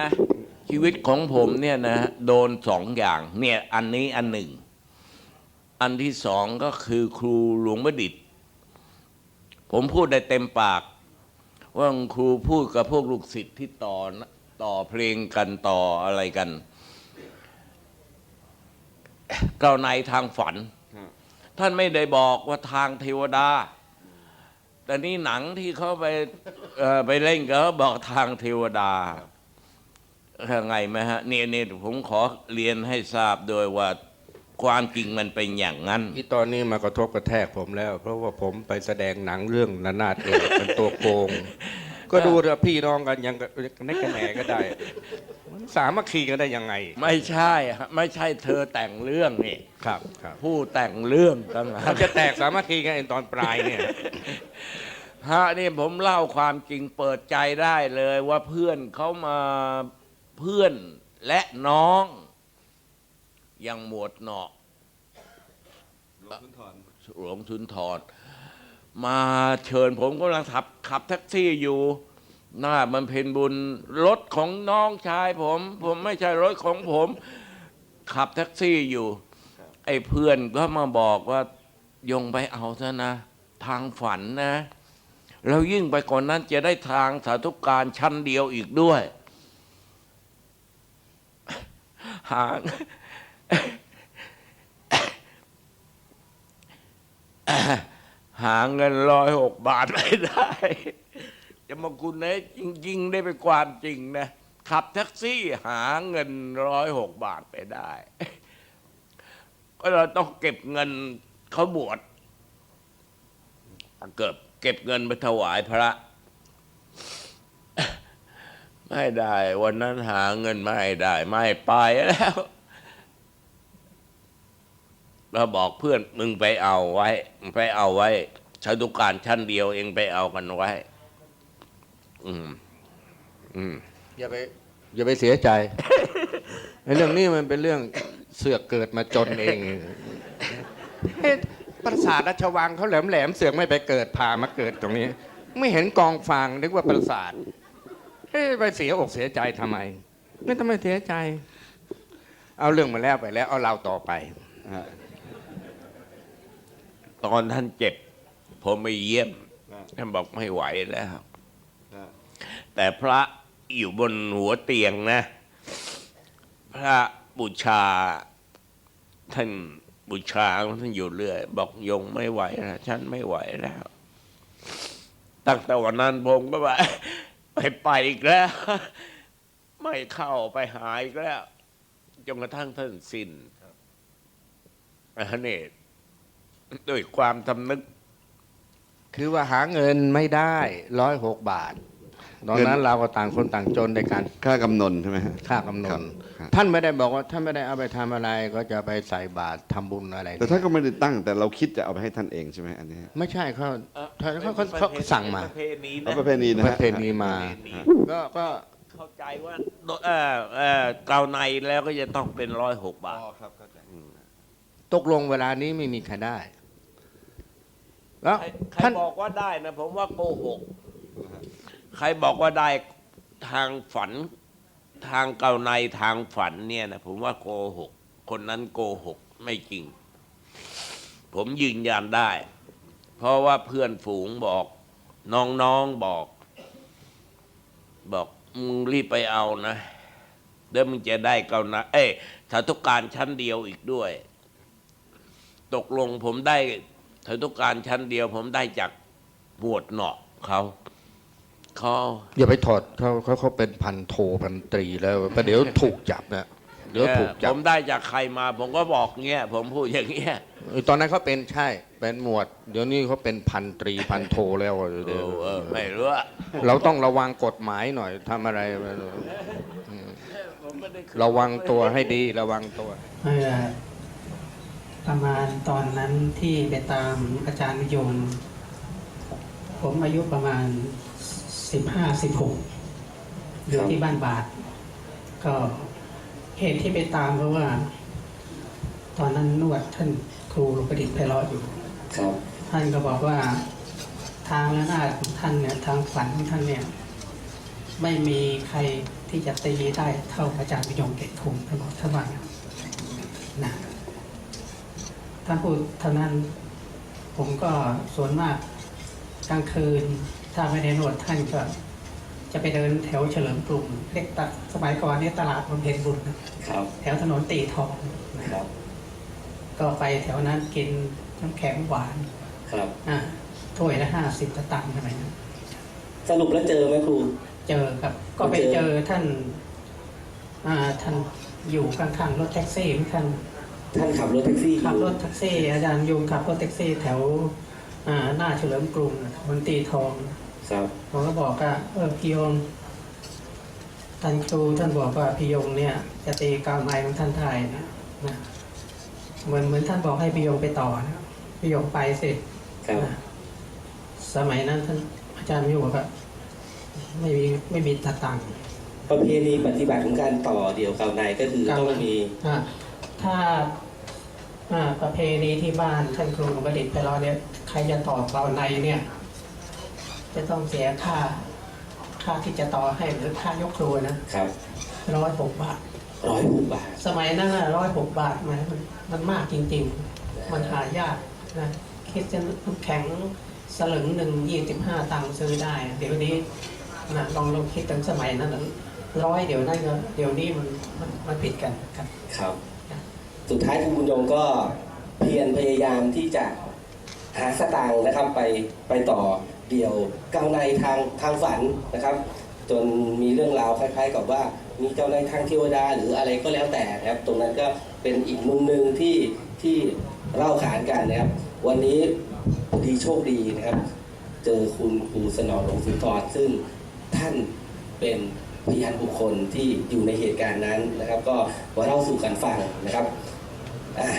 นะชีวิตของผมเนี่ยนะโดนสองอย่างเนี่ยอันนี้อันหนึ่ง อันที่สองก็คือครูหลวงประดิษฐ์ ผมพูดได้เต็มปาก ว่าครูพูดกับพวกลูกศิษย์ที่ต่อต่อเพลงกันต่ออะไรกันก้าวในทางฝัน ท่านไม่ได้บอกว่าทางเทวดาแต่นี่หนังที่เขาไปเอ่อไปเล่นก็บอกทางเทวดา ยังไงไหมฮะเนี่ยเนี่ยผมขอเรียนให้ทราบโดยว่าความจริงมันเป็นอย่างนั้น ที่ตอนนี้มากระทบกระแทกผมแล้ว เพราะว่าผมไปแสดงหนังเรื่องนานาดเอกเป็นตัวโกง ก็ดูเถอะพี่น้องกันยังในกระแหนก็ได้มันสามัคคีกันได้ยังไง ไม่ใช่ฮะไม่ใช่เธอแต่งเรื่องนี่ครับครับผู้แต่งเรื่องต่างหามันกจะแตกสามัคคีกันตอนปลายเนี่ยฮะนี่ผมเล่าความจริงเปิดใจได้เลยว่าเพื่อนเขามาเพื่อนและน้องยังหมวดเนาะหลวงสุนทรมาเชิญผมกำลังขับขับแท็กซี่อยู่ หน้ามันเพนบุญรถของน้องชายผม ผมไม่ใช่รถของผม ขับแท็กซี่อยู่ ไอ้เพื่อนก็มาบอกว่ายงไปเอาซะนะ ทางฝันนะ แล้วยิ่งไปก่อนนั้นจะได้ทางสาธุการชั้นเดียวอีกด้วย หาง หาเงินร้อยหกบาทไม่ได้จะมาคุณนะจริง ๆ ได้เป็นความจริงนะ ขับแท็กซี่หาเงินร้อยหกบาทไปได้ ก็เราต้องเก็บเงินเขาบวชเก็บเก็บเงินไปถวายพระ ไม่ได้ วันนั้นหาเงินไม่ได้ ไม่ไปแล้วเราบอกเพื่อนมึงไปเอาไว้ไปเอาไว้ชาตุการชั้นเดียวเองไปเอากันไว้ อืม อืม อย่าไป อย่าไปเสียใจไอ้เรื่องนี้มันเป็นเรื่องเสือกเกิดมาจนเองปราสาทราชวังเขาแหลมแหลมเสือกไม่ไปเกิดพามาเกิดตรงนี้ ไม่เห็นกองฟางนึกว่าปราสาท เฮ้ยไปเสียอกเสียใจทำไม ไม่ต้องไปเสียใจ เอาเรื่องมาแล้วไปแล้ว เอาเราต่อไป ตอนท่านเจ็บ ผมไปเยี่ยมท่านบอกไม่ไหวแล้ว แต่พระอยู่บนหัวเตียงนะ พระบูชา ท่านบูชาท่านอยู่เรื่อย บอกยงไม่ไหวแล้วฉันไม่ไหวแล้วตั้งแต่วันนั้นผมก็ว่า ไปไปอีกแล้ว ไม่เข้าไปหายอีกแล้วจนกระทั่งท่านสิ้นอันนี้ด้วยความทำนึก คือว่าหาเงินไม่ได้ร้อยหกบาท ตอนนั้นเงินเราก็ต่างคนต่างจนในการค่ากำนนใช่ไหมฮะ ค่ากำนครันบครับ ท่านไม่ได้บอกว่าท่านไม่ได้เอาไปทำอะไรก็จะไปใส่บาตรทำบุญอะไรแต่ท่านก็ไม่ได้ตั้งแต่เราคิดจะเอาไปให้ท่านเองใช่ไหมอันนี้ไม่ใช่เขาเอ่อท่านเขาเขาเขาสั่งมาประเพณีเอานะประเพณีนะปฮะระเพณีมาประเพณีก็ก็เข้าใจว่าเออเออเกาในแล้วก็จะต้องเป็นร้อยหกบาท ครับเข้าใจตกลงเวลานี้ไม่มีใครได้ แล้วใครใครท่านบอกว่าได้นะผมว่าโกหก ใครบอกว่าได้ทางฝันทางเกาในทางฝันเนี่ยนะผมว่าโกหก คนนั้นโกหกไม่จริง ผมยืนยันได้ เพราะว่าเพื่อนฝูงบอก น้องๆบอก บอกมึงรีบไปเอานะเดี๋ยวมึงจะได้เกานะเอ้ยสาธุการชั้นเดียวอีกด้วย ตกลงผมได้สาธุการชั้นเดียว ผมได้จากหมวดเหนาะเขา เขาอย่าไปถอดเขาเขาเขาเป็นพันโทพันตรีแล้วประเดี๋ยวถูกจับนะเดี๋ยวถูกผจับมได้จากใครมา ผมก็บอกเงี้ยผมพูดอย่างเงี้ยเออตอนนั้นเขาเป็นใช่เป็นหมวด เดี๋ยวนี้เขาเป็นพันตรีพันโทแล้วเอเดี๋ยวอเออไม่รู้อะเราต้องระวังกฎหมายหน่อยทำอะไรระวังตัวให้ดีระวังตัว เมื่อประมาณตอนนั้นที่ไปตามอาจารย์นิยมผมอายุประมาณ สิบห้าสิบหกอยู่ที่บ้านบาทก็เหตุที่ไปตามเพราะว่า ตอนนั้นนวดท่านครูประดิษฐ์ไพเราะอยู่ท่านก็บอกว่าทางระนาดของท่านเนี่ยทางฝันของท่านเนี่ย ไม่มีใครที่ที่จะตีได้เท่าอาจารย์พิยงเกตทุงท่านบอกท่านว่างั้นนะท่านพูดเท่านั้นผมก็ส่วนมากกลางคืน ถ้าไม่ได้นวดท่านก็จะไปเดินแถวเฉลิมกรุงเรียกตัดสมัยก่อนเนี่ยตลาดบำเพ็ญบุญนะครับ แถวถนนตีทองนะครับ ก็ไปแถวนั้นกินน้ำแข็งหวานครับอ่าถ้วยละห้าสิบตางค์อะไรนะสรุปแล้วเจอไหมครู เจอครับ ก็ไปเจอท่าน อ่าท่านอยู่ข้างๆรถแท็กซี่เหมือนกันท่านขับรถแท็กซี่อขับยู่รถแท็กซี่อาจารย์ยุงขับรถแท็กซี่แถว อ่าหน้าเฉลิมกรุงบนตีทอง ครับผมก็บอกว่าเออพี่ยงท่านครูท่านบอกว่าพี่ยงเนี่ยจะตีกาวไม้ของท่านไทยนะนะเหมือนเหมือนท่านบอกให้พี่ยงไปต่อนะพี่ยงไปสิครับนะสมัยนั้นท่านอาจารย์พี่บอกว่าไม่มีไม่มีตาตังค์ประเพณีปฏิบัติของการต่อเดี่ยวกับในก็คือต้องมีอะถ้าอ่าประเพณีที่บ้านท่านครูประดิษฐ์ไปรอเนี่ยใครจะต่อเราในเนี่ย จะต้องเสียค่า ค่าที่จะต่อให้หรือค่ายกครัวนะครับร้อยหกบาท ร้อยหกบาท สมัยนั้นร้อยหกบาทมันมันมันมากจริงๆ มันหายากนะคิดจะน้ำแข็งสลึงหนึ่งยี่สิบห้าตังค์ซื้อได้ เดี๋ยวนี้นะลองลองคิดถึงสมัยนั้นนะร้อยเดี๋ยวนั้นก็เดี๋ยวนี้มันมันมันผิดกันครับ ครับ สุดท้ายคุณบุญยงก็เพียรพยายามที่จะหาสตางค์นะครับไปไปต่อ เดี่ยวก้าวในทางทางฝันนะครับ จนมีเรื่องราวคล้าย ๆ กับว่ามีเจ้าในทางเทวดาหรืออะไรก็แล้วแต่นะครับ ตรงนั้นก็เป็นอีกมุมหนึ่งที่ที่เล่าขานกันนะครับ วันนี้ดีโชคดีนะครับ เจอคุณครูสนองหลวงสุนทรซึ่งท่านเป็นพยานบุคคลที่อยู่ในเหตุการณ์นั้นนะครับ ก็มาเล่าสู่กันฟังนะครับอ่า